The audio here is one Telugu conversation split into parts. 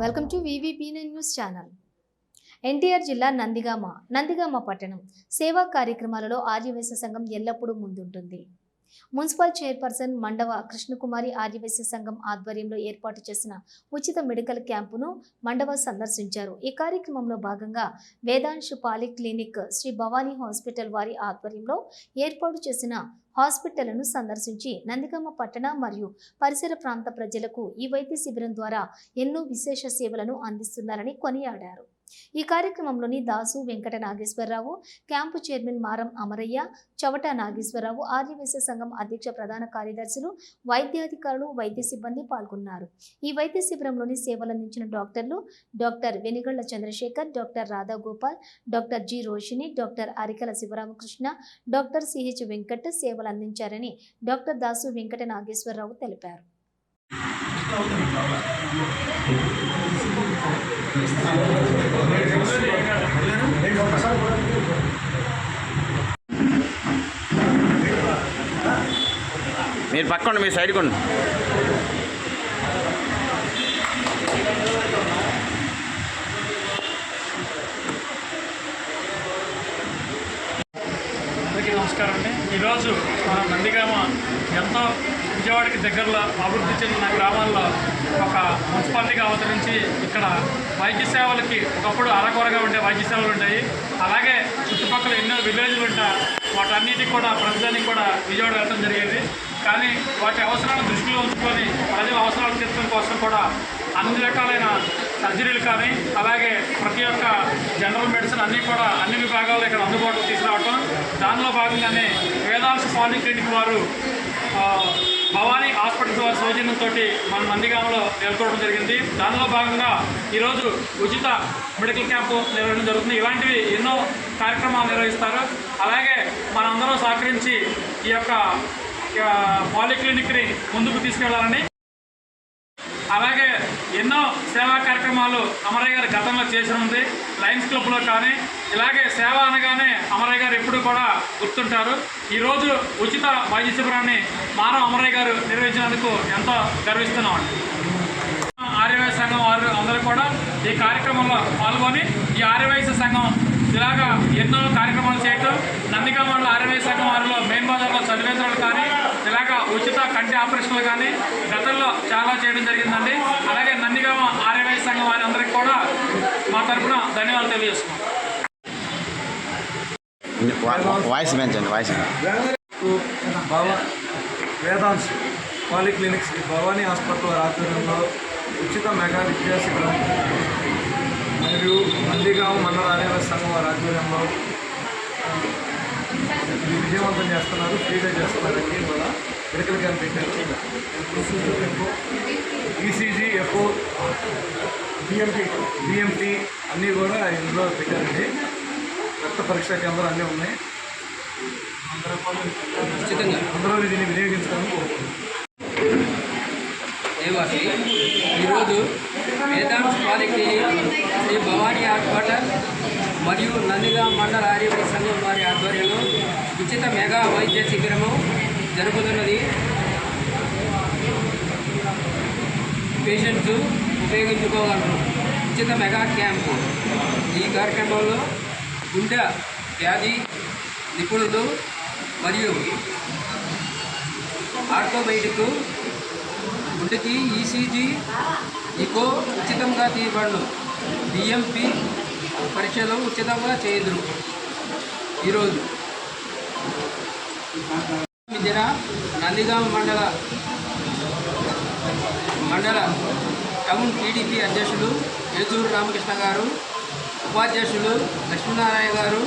వెల్కమ్ టు వివిపీనే న్యూస్ ఛానల్. ఎన్టీఆర్ జిల్లా నందిగామ నందిగామ పట్టణం. సేవా కార్యక్రమాలలో ఆర్యవేశ సంఘం ఎల్లప్పుడూ ముందుంటుంది. మున్సిపల్ చైర్పర్సన్ మండవ కృష్ణకుమారి ఆర్యవైశ్య సంఘం ఆధ్వర్యంలో ఏర్పాటు చేసిన ఉచిత మెడికల్ క్యాంపును మండవ సందర్శించారు. ఈ కార్యక్రమంలో భాగంగా Vedansh polyclinic Shri Bhavani hospital వారి ఆధ్వర్యంలో ఏర్పాటు చేసిన హాస్పిటల్ను సందర్శించి నందిగామ పట్టణ మరియు పరిసర ప్రాంత ప్రజలకు ఈ వైద్య శిబిరం ద్వారా ఎన్నో విశేష సేవలను అందిస్తున్నారని కొనియాడారు. ఈ కార్యక్రమంలోని దాసు వెంకట నాగేశ్వరరావు క్యాంపు చైర్మన్ మారం అమరయ్య చవట నాగేశ్వరరావు ఆర్యవేశ సంఘం అధ్యక్ష ప్రధాన కార్యదర్శులు వైద్యాధికారులు వైద్య సిబ్బంది పాల్గొన్నారు. ఈ వైద్య శిబిరంలోని సేవలందించిన డాక్టర్లు doctor Venigalla Chandrasekhar doctor Radhagopal doctor G Roshini doctor Arikala Sivaramakrishna doctor C H Venkat సేవలు అందించారని డాక్టర్ దాసు వెంకట నాగేశ్వరరావు తెలిపారు. మీరు పక్కండి మీ సైడ్ కొండి అందరికీ నమస్కారం అండి. ఈరోజు మన నందిగామ ఎంతో విజయవాడకి దగ్గరలో అభివృద్ధి చెందిన గ్రామాల్లో ఒక మున్సిపాలిటీగా అవతరించి ఇక్కడ వైద్య సేవలకి ఒకప్పుడు అరకొరగా ఉండే వైద్య సేవలు ఉంటాయి. అలాగే చుట్టుపక్కల ఎన్నో విలేజ్లు ఉంటా వాటన్నిటికి కూడా ప్రజలనికి కూడా విజయవాడ వెళ్ళడం జరిగేది. కానీ వాటి అవసరాలను దృష్టిలో ఉంచుకొని ప్రజల అవసరాలు తీర్చడం కోసం కూడా అన్ని రకాలైన సర్జరీలు కానీ అలాగే ప్రతి ఒక్క జనరల్ మెడిసిన్ అన్నీ కూడా అన్ని విభాగాల్లో ఇక్కడ అందుబాటులో తీసుకురావటం. దానిలో భాగంగానే వేదాంశ పాలిక్లినిక్ వారు భవానీ హాస్పిటల్స్ వారి సౌజన్యంతో మన నందిగామలో నెలకొల్పడం జరిగింది. దానిలో భాగంగా ఈరోజు ఉచిత మెడికల్ క్యాంపు నిర్వహించడం జరుగుతుంది. ఇలాంటివి ఎన్నో కార్యక్రమాలు నిర్వహిస్తారు. అలాగే మనందరం సహకరించి ఈ యొక్క పాలిక్లినిక్ని ముందుకు తీసుకెళ్ళాలని అలాగే ఎన్నో సేవా కార్యక్రమాలు అమరయ్య గారు గతంలో చేసి ఉంది. లయన్స్ క్లబ్లో కానీ ఇలాగే సేవ అనగానే అమరయ్య గారు ఎప్పుడు కూడా గుర్తుంటారు. ఈరోజు ఉచిత వైద్య శిబిరాన్ని మానవ అమరయ్య గారు నిర్వహించినందుకు ఎంతో గర్విస్తున్నాం. ఆర్యవైశ్య సంఘం వారు అందరూ కూడా ఈ కార్యక్రమంలో పాల్గొని ఈ ఆర్యవైశ్య సంఘం ఇలాగా ఎన్నో కార్యక్రమాలు చేయటం నందిగామంలో ఆర్యవైశ్య సంఘం వారిలో మెయిన్ బజార్లో చదివేంద్రాలు కానీ ఇలాగా ఉచిత కంటి ఆపరేషన్లు కానీ గతంలో చాలా చేయడం జరిగిందండి. అలాగే నందిగామ ఆర్యవైశ్య సంఘం వారి అందరికీ కూడా మా తరఫున ధన్యవాదాలు తెలియజేస్తున్నాం. వాయిస్ పెంచండి voice Vedansh polyclinics Bhavani hospital వారి ఆధ్వర్యంలో ఉచిత మెగా విద్యా శిబిరం మరియు నందిగామ మండల ఆర్యవైశ్య సంఘం వారి ఆధ్వర్యంలో విజయవంతం చేస్తున్నారు ఫ్రీగా చేస్తున్నారండి ఇవాళ మెడికల్ క్యాంప్ పెట్టారు. ఈసీజీ ఎఫ్ఓ బిఎంటీ బిఎంటీ అన్నీ కూడా ఇందులో పెట్టారండి. రక్త పరీక్షా కేంద్రాలు అన్నీ ఉన్నాయి. అందరూ దీన్ని కోరుకుంటున్నాను దేవాసి ఈరోజు వేదాంశ పాలిక్లినిక్ శ్రీ భవానీ హాస్పిటల్ మరియు నందిగా మండల ఆర్యవైద్య సంఘం వారి ఆధ్వర్యంలో ఉచిత మెగా వైద్య శిబిరము జరుగుతున్నది పేషెంట్స్ ఉపయోగించుకోగలరు. ఉచిత మెగా క్యాంపు. ఈ కార్యక్రమంలో గుండె వ్యాధి నిపుణులు మరియు ఆర్థోబైటిక్ గుండెకి ఈసీజీ ఇకో ఉచితంగా తీయబడును. బిఎంపి పరీక్షలు ఉచితంగా చేయుదురు. ఈరోజు దిన నందిగామ మండల మండల టౌన్ టీడీపీ అధ్యక్షులు ఏదూరు రామకృష్ణ గారు ఉపాధ్యక్షులు లక్ష్మీనారాయణ గారు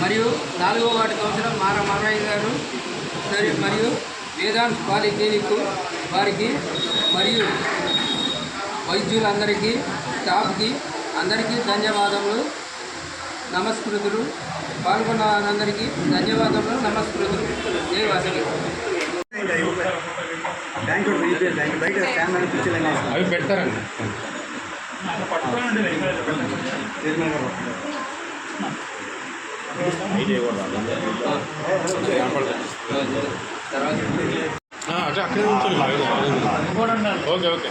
మరియు నాలుగో వాటి కౌన్సిలర్ మార మరయ్య గారు మరియు వేదాంత్ పాలిక్లినిక్ వారికి మరియు వైద్యులందరికీ స్టాఫ్కి అందరికీ ధన్యవాదములు. నమస్కృతులు. పాల్గొన్న వారందరికీ ధన్యవాదములు నమస్కృతులు. జై వాసవి. బ్యాంక్ బ్యాంక్ బయట స్కాన్ అవి పెడతారండి. అంటే అక్కడే ఓకే ఓకే.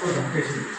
我怎么会是你